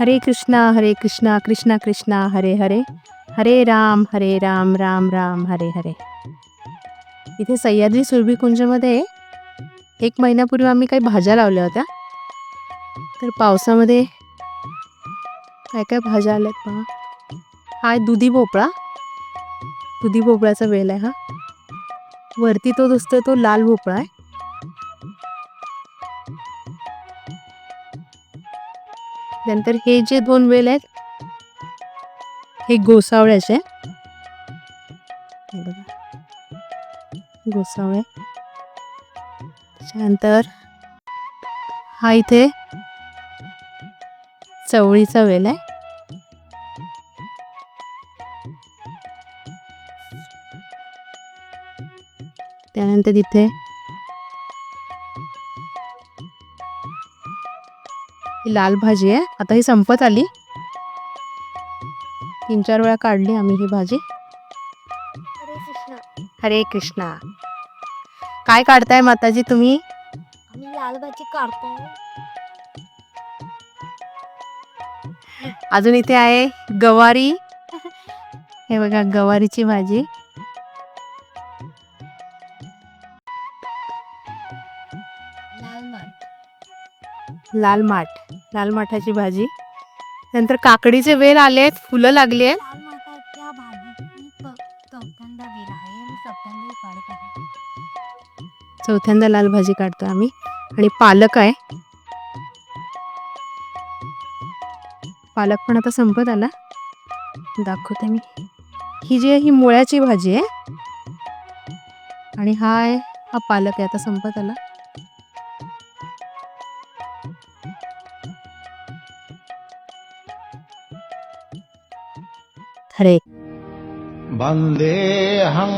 हरे कृष्णा हरे कृष्णा कृष्णा कृष्णा हरे हरे. हरे राम हरे राम राम राम हरे हरे. इथे सह्याद्री सुरभी कुंजमध्ये एक महिन्यापूर्वी आम्ही काही भाज्या लावल्या होत्या. तर पावसामध्ये काय काय भाज्या आल्यात पहा. हा दुधी भोपळा. दुधी भोपळ्याचा वेल आहे हा. वरती तो दिसतोय तो लाल भोपळा आहे. नंतर हे जे दोन वेल आहेत हे गोसावळ्याचे. गोसावळे. त्याच्यानंतर हा इथे चवळीचा वेल आहे. त्यानंतर इथे ही लाल भाजी आहे. आता ही संपत आली. तीन चार वेळा काढली आम्ही ही भाजी. हरे कृष्णा. काय काढताय माताजी तुम्ही? लाल भाजी काढतो अजून इथे आहे गवारी. हे बघा गवारीची भाजी. लाल माठ. लाल माठ लाल माठाची भाजी. नंतर काकडीचे वेल आले आहेत फुलं लागली आहेत. चौथ्यांदा लाल भाजी काढतो आम्ही. आणि पालक आहे. पालक पण आता संपत आला. दाखवते मी. ही जी आहे ही मुळ्याची भाजी आहे. आणि हा आहे हा पालक आहे. आता संपत आला. हरे वन्देऽहं